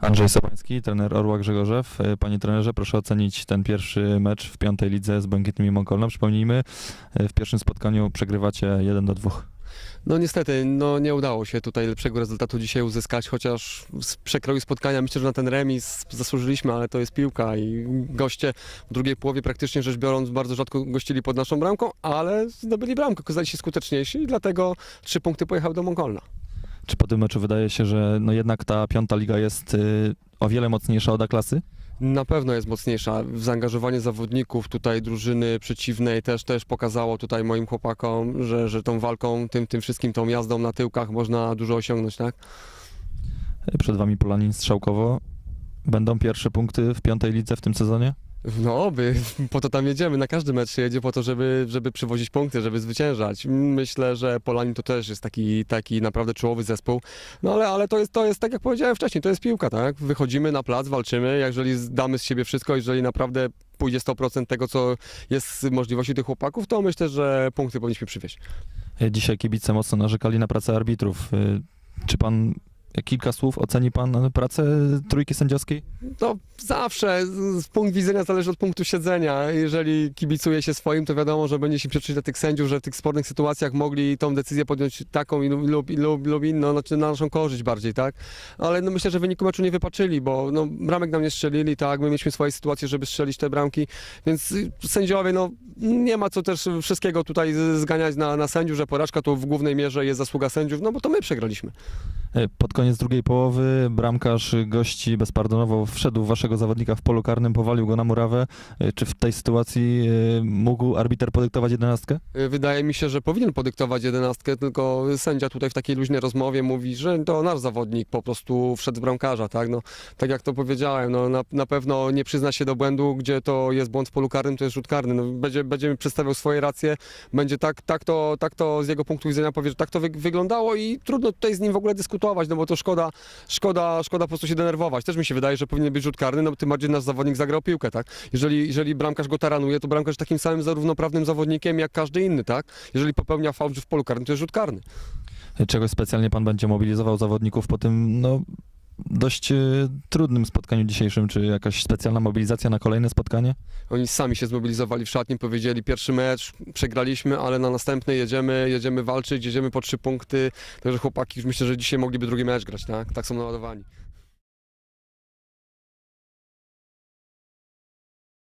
Andrzej Sobański, trener Orła Grzegorzew. E, Panie trenerze, proszę ocenić ten pierwszy mecz w piątej lidze z Błękitnymi Mongolną. Przypomnijmy, e, w pierwszym spotkaniu przegrywacie 1 do 2. No niestety, no nie udało się tutaj lepszego rezultatu dzisiaj uzyskać, chociaż z przekroju spotkania myślę, że na ten remis zasłużyliśmy, ale to jest piłka i goście w drugiej połowie praktycznie rzecz biorąc bardzo rzadko gościli pod naszą bramką, ale zdobyli bramkę, okazali się skuteczniejsi i dlatego trzy punkty pojechały do Mongolna. Czy po tym meczu wydaje się, że no jednak ta piąta liga jest y, o wiele mocniejsza od A-klasy? Na pewno jest mocniejsza. Zaangażowanie zawodników tutaj drużyny przeciwnej też, też pokazało tutaj moim chłopakom, że, że tą walką, tym, tym wszystkim, tą jazdą na tyłkach można dużo osiągnąć, tak? Przed wami Polanin Strzałkowo. Będą pierwsze punkty w piątej lidze w tym sezonie? No oby, po to tam jedziemy, na każdy mecz się jedzie po to, żeby, żeby przywozić punkty, żeby zwyciężać. Myślę, że Polanin to też jest taki, taki naprawdę czołowy zespół, no ale, ale to, jest, to jest, tak jak powiedziałem wcześniej, to jest piłka, tak? Wychodzimy na plac, walczymy, jeżeli damy z siebie wszystko, jeżeli naprawdę pójdzie 100% tego, co jest z możliwości tych chłopaków, to myślę, że punkty powinniśmy przywieźć. E, Dzisiaj kibice mocno narzekali na pracę arbitrów. E, Czy pan, kilka słów, oceni pan pracę trójki sędziowskiej? No zawsze z, z punkt widzenia zależy od punktu siedzenia. Jeżeli kibicuje się swoim, to wiadomo, że będzie się przeczyć dla tych sędziów, że w tych spornych sytuacjach mogli tą decyzję podjąć taką lub, lub, lub inną, znaczy na naszą korzyść bardziej, tak? Ale no myślę, że wyniku meczu nie wypaczyli, bo no, bramek nam nie strzelili, tak? My mieliśmy swoje sytuacje, żeby strzelić te bramki, więc y, sędziowie, no nie ma co też wszystkiego tutaj zganiać na, na sędziów, że porażka to w głównej mierze jest zasługa sędziów, no bo to my przegraliśmy. E, Pod koniec drugiej połowy bramkarz gości bezpardonowo wszedł waszego zawodnika w polu karnym, powalił go na murawę. E, Czy w tej sytuacji e, mógł arbiter podyktować jedenastkę? Y, Wydaje mi się, że powinien podyktować jedenastkę, tylko sędzia tutaj w takiej luźnej rozmowie mówi, że to nasz zawodnik po prostu wszedł w bramkarza, tak? No, tak jak to powiedziałem, no, na, na pewno nie przyzna się do błędu, gdzie to jest błąd w polu karnym, to jest rzut karny. No, będzie przedstawiał swoje racje, będzie tak, tak, to, tak to z jego punktu widzenia powie, że tak to wy, wyglądało i trudno tutaj z nim w ogóle dyskutować, no bo to szkoda, szkoda, szkoda po prostu się denerwować. Też mi się wydaje, że powinien być rzut karny, no tym bardziej nasz zawodnik zagrał piłkę, tak? Jeżeli, jeżeli bramkarz go taranuje, to bramkarz takim samym zarównoprawnym zawodnikiem jak każdy inny, tak? Jeżeli popełnia fałsz w polu karnym, to jest rzut karny. Czegoś specjalnie pan będzie mobilizował zawodników po tym, no, dość e, trudnym spotkaniu dzisiejszym? Czy jakaś specjalna mobilizacja na kolejne spotkanie? Oni sami się zmobilizowali w szatni, powiedzieli pierwszy mecz, przegraliśmy, ale na następny jedziemy, jedziemy walczyć, jedziemy po trzy punkty, także chłopaki już myślę, że dzisiaj mogliby drugi mecz grać, tak? Tak są naładowani.